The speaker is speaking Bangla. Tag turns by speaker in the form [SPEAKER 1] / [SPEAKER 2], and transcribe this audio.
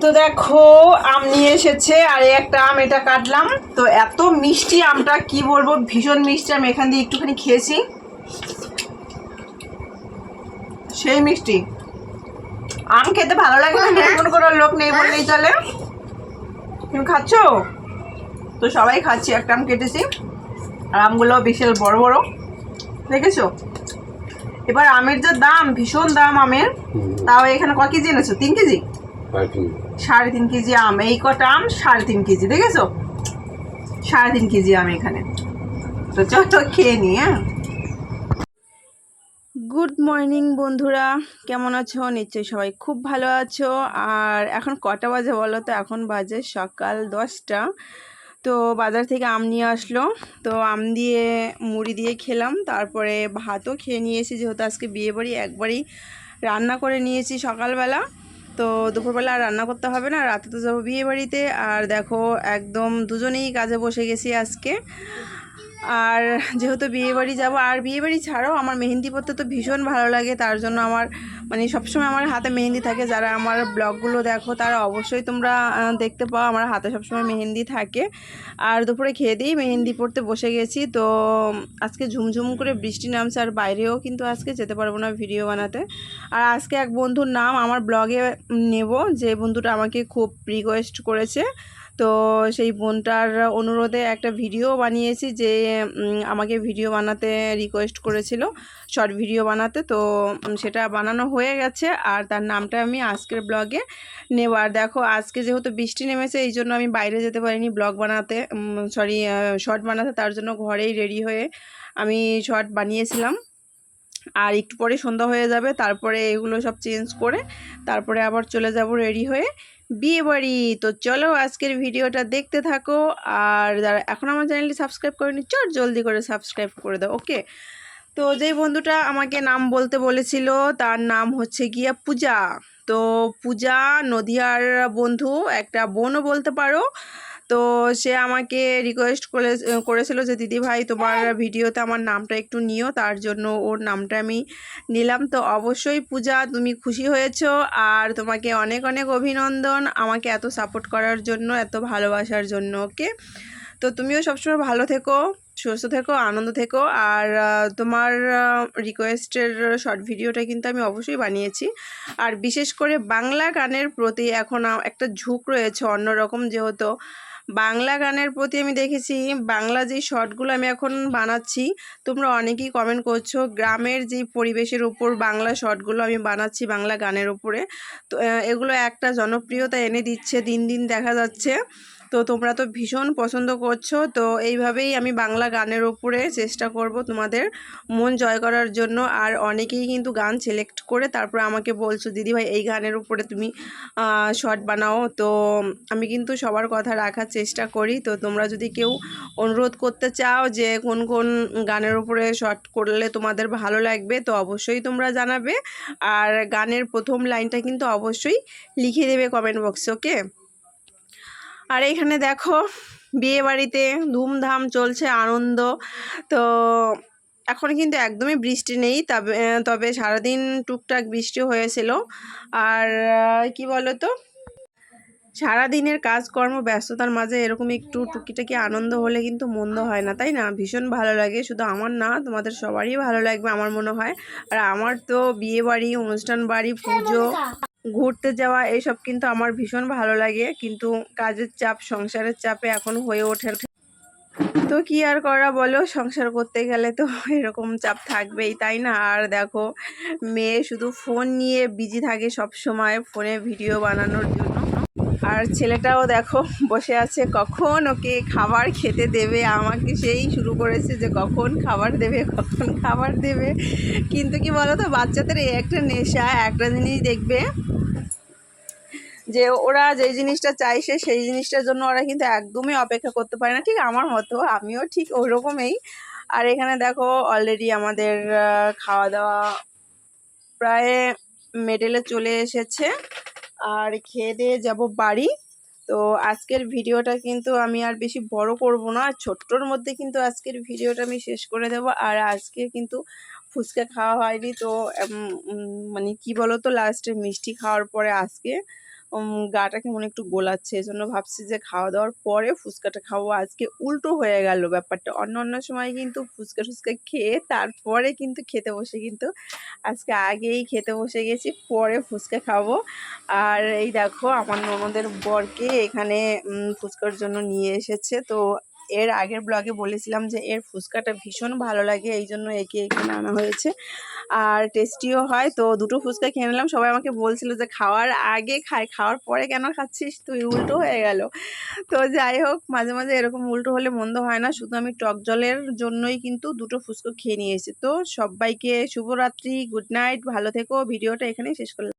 [SPEAKER 1] তো দেখো আম নিয়ে এসেছে আর এই একটা আম এটা কাটলাম। তো এত মিষ্টি আমটা কি বলব ভীষণ মিষ্টি আমি এখান দিয়ে একটুখানি খেয়েছি। সেই মিষ্টি। আম খেতে ভালো লাগে না এমন করার লোক নেই বললেই চলে। তুমি খাচ্ছ? তো সবাই খাচ্ছি একটা আম কেটেছি। আর আমগুলো বিশাল বড় বড়। দেখেছ? এবার আমের যে দাম ভীষণ দাম আমের। তাও এখানে ক কেজি এনেছো? তিন কেজি। সাড়ে তিন কেজি আম, এই কটা আম সাড়ে তিন কেজি, দেখেছ? সাড়ে তিন কেজি আম এখানে। তো চলো খেয়ে নি হ্যাঁ? গুড মর্নিং বন্ধুরা। কেমন আছো? নিশ্চয়ই সবাই খুব ভালো আছো। আর এখন কটা বাজে বলো তো? এখন বাজে সকাল দশটা। তো বাজার থেকে আম নিয়ে আসলো। তো আম দিয়ে মুড়ি দিয়ে খেলাম। তারপরে ভাতও খেয়ে নিয়েছি যেহেতু আজকে বিয়েবাড়ি, একবারই রান্না করে নিয়েছি সকালবেলা। তো দুপুরবেলা আর রান্না করতে হবে না, রাতে তো যাব বিয়ে বাড়িতে আর দেখো, একদম দুজনেই কাজে বসে গেছি আজকে। আর যেহেতু বিয়ে বাড়ি যাব, আর বিয়ে বাড়ি ছাড়াও আমার মেহেন্দি পরতে তো ভীষণ ভালো লাগে, তার জন্য আমার মানে সবসময় আমার হাতে মেহেন্দি থাকে। যারা আমার ব্লগগুলো দেখো, তারা অবশ্যই তোমরা দেখতে পাও, আমার হাতে সবসময় মেহেন্দি থাকে। আর দুপুরে খেয়ে দিয়েই মেহেন্দি পড়তে বসে গেছি। তো, আজকে ঝুমঝুম করে বৃষ্টি নামছে, আর বাইরেও কিন্তু আজকে যেতে পারব না ভিডিও বানাতে। আর আজকে এক বন্ধুর নাম আমার ব্লগে নেব, যে বন্ধুটা আমাকে খুব রিকোয়েস্ট করেছে। তো সেই বোনটার অনুরোধে একটা ভিডিও বানিয়েছি যে আমাকে ভিডিও বানাতে রিকোয়েস্ট করেছিল শর্ট ভিডিও বানাতে। তো সেটা বানানো হয়ে গেছে। আর তার নামটা আমি আজকের ব্লগে নেব। আর দেখো, আজকে যেহেতু বৃষ্টি নেমেছে, এই জন্য আমি বাইরে যেতে পারিনি ব্লগ বানাতে। সরি শর্ট বানাতে। তার জন্য ঘরেই রেডি হয়ে আমি শর্ট বানিয়েছিলাম। আর একটু পরে সন্ধ্যা হয়ে যাবে, তারপরে এগুলো সব চেঞ্জ করে তারপরে আবার চলে যাব রেডি হয়ে বিয়ে বাড়ি। তো চলো আজকের ভিডিওটা দেখতে থাকো আর যারা এখন আমার চ্যানেলটি সাবস্ক্রাইব করেনি, চট জলদি করে সাবস্ক্রাইব করে দাও ওকে তো যেই বন্ধুটা আমাকে নাম বলতে বলেছিল, তার নাম হচ্ছে গিয়া পূজা। তো পূজা নদিয়ার বন্ধু, একটা বোনও বলতে পারো। তো সে আমাকে রিকোয়েস্ট করে করেছিল যে দিদি ভাই তোমার ভিডিওতে আমার নামটা একটু নিও তার জন্য ওর নামটা আমি নিলাম। তো অবশ্যই পূজা তুমি খুশি হয়েছো আর তোমাকে অনেক অনেক অভিনন্দন আমাকে এত সাপোর্ট করার জন্য এত ভালোবাসার জন্য ওকে? তো তুমিও সবসময় ভালো থেকো সুস্থ থেকো আনন্দ থেকো আর তোমার রিকোয়েস্টের শর্ট ভিডিওটা কিন্তু আমি অবশ্যই বানিয়েছি। আর বিশেষ করে বাংলা গানের প্রতি এখন একটা ঝুঁক রয়েছে অন্যরকম যেহেতু বাংলা গানের প্রতি আমি দেখেছি, বাংলা যেই শর্টগুলো আমি এখন বানাচ্ছি, তোমরা অনেকেই কমেন্ট করছ, গ্রামের যে পরিবেশের উপর বাংলা শর্টগুলো আমি বানাচ্ছি বাংলা গানের উপরে, তো এগুলো একটা জনপ্রিয়তা এনে দিচ্ছে, দিন দিন দেখা যাচ্ছে। তো তোমরা তো ভীষণ পছন্দ করছ। তো এইভাবেই আমি বাংলা গানের উপরে চেষ্টা করব তোমাদের মন জয় করার জন্য। আর অনেকেই কিন্তু গান সিলেক্ট করে তারপর আমাকে বলছো, দিদি ভাই, এই গানের উপরে তুমি শর্ট বানাও। তো আমি কিন্তু সবার কথা রাখার চেষ্টা করি। তো তোমরা যদি কেউ অনুরোধ করতে চাও যে কোন কোন গানের উপরে শর্ট করলে তোমাদের ভালো লাগবে, তো অবশ্যই তোমরা জানাবে। আর গানের প্রথম লাইনটা কিন্তু অবশ্যই লিখে দেবে কমেন্ট বক্সে ওকে আর এখানে দেখো বিয়ে বাড়িতে ধুমধাম চলছে, আনন্দ। তো এখন কিন্তু একদমই বৃষ্টি নেই, তবে তবে সারাদিন টুকটাক বৃষ্টি হয়েছিল। আর কি বলো তো সারাদিনের কাজকর্ম, ব্যস্ততার মাঝে এরকম একটু টুকিটাকি আনন্দ হলে কিন্তু মন্দ হয় না, তাই না? ভীষণ ভালো লাগে। শুধু আমার না, তোমাদের সবারই ভালো লাগবে, আমার মনে হয়। আর আমার তো বিয়ে বাড়ি অনুষ্ঠান বাড়ি, পুজো। ঘুরতে যাওয়া এইসব কিন্তু আমার ভীষণ ভালো লাগে। কিন্তু কাজের চাপ, সংসারের চাপে এখন হয়ে ওঠে তো কি আর করা বলো? সংসার করতে গেলে তো এরকম চাপ থাকবেই, তাই না? আর দেখো, মেয়ে শুধু ফোন নিয়ে বিজি থাকে সব সময়, ফোনে ভিডিও বানানোর জন্য। আর ছেলেটাও দেখো, বসে আছে, কখন ওকে খাবার খেতে দেবে? আমাকে সেই শুরু করেছে যে কখন খাবার দেবে, কখন খাবার দেবে। কিন্তু কি বলো তো, বাচ্চাদের এই একটা নেশা, একটা জিনিস দেখবে যে ওরা যেই জিনিসটা চাইছে সেই জিনিসটার জন্য ওরা কিন্তু একদমই অপেক্ষা করতে পারে না। ঠিক আমার মতো, আমিও ঠিক ওই রকমই আর এখানে দেখো অলরেডি আমাদের খাওয়া দাওয়া প্রায় মেডেলে চলে এসেছে। আর খেয়ে দিয়ে যাব বাড়ি। তো আজকের ভিডিওটা কিন্তু আমি আর বেশি বড় করব না। ছোট্টর মধ্যে কিন্তু আজকের ভিডিওটা আমি শেষ করে দেব। আর আজকে কিন্তু ফুচকা খাওয়া হয়নি। তো মানে কি বলো তো লাস্টে মিষ্টি খাওয়ার পরে আজকে গাটা কেমন একটু গোলাচ্ছে, এজন্য জন্য ভাবছি যে খাওয়া দাওয়ার পরে ফুচকাটা খাব। আজকে উল্টো হয়ে গেল ব্যাপারটা। অন্য অন্য সময় কিন্তু ফুচকা ফুচকা খেয়ে তারপরে কিন্তু খেতে বসে কিন্তু আজকে আগেই খেতে বসে গেছি, পরে ফুচকা খাব। আর এই দেখো, আমার ননদের বরকে এখানে ফুচকার জন্য নিয়ে এসেছে। তো এর আগের ব্লগে বলেছিলাম যে এর ফুচকাটা ভীষণ ভালো লাগে, এই জন্য একে এখানে আনা হয়েছে। আর টেস্টিও হয়, তো দুটো ফুচকা খেয়ে নিলাম। সবাই আমাকে বলছিল যে খাওয়ার আগে খায় খাওয়ার পরে কেন খাচ্ছিস? তুই উল্টো হয়ে গেল। তো যাই হোক, মাঝে মাঝে এরকম উল্টো হলে মন্দ হয় না। শুধু আমি টক জলের জন্যই কিন্তু দুটো ফুচকা খেয়ে নিয়েছি তো সবাইকে শুভরাত্রি, গুড নাইট, ভালো থেকো। ভিডিওটা এখানেই শেষ করলাম।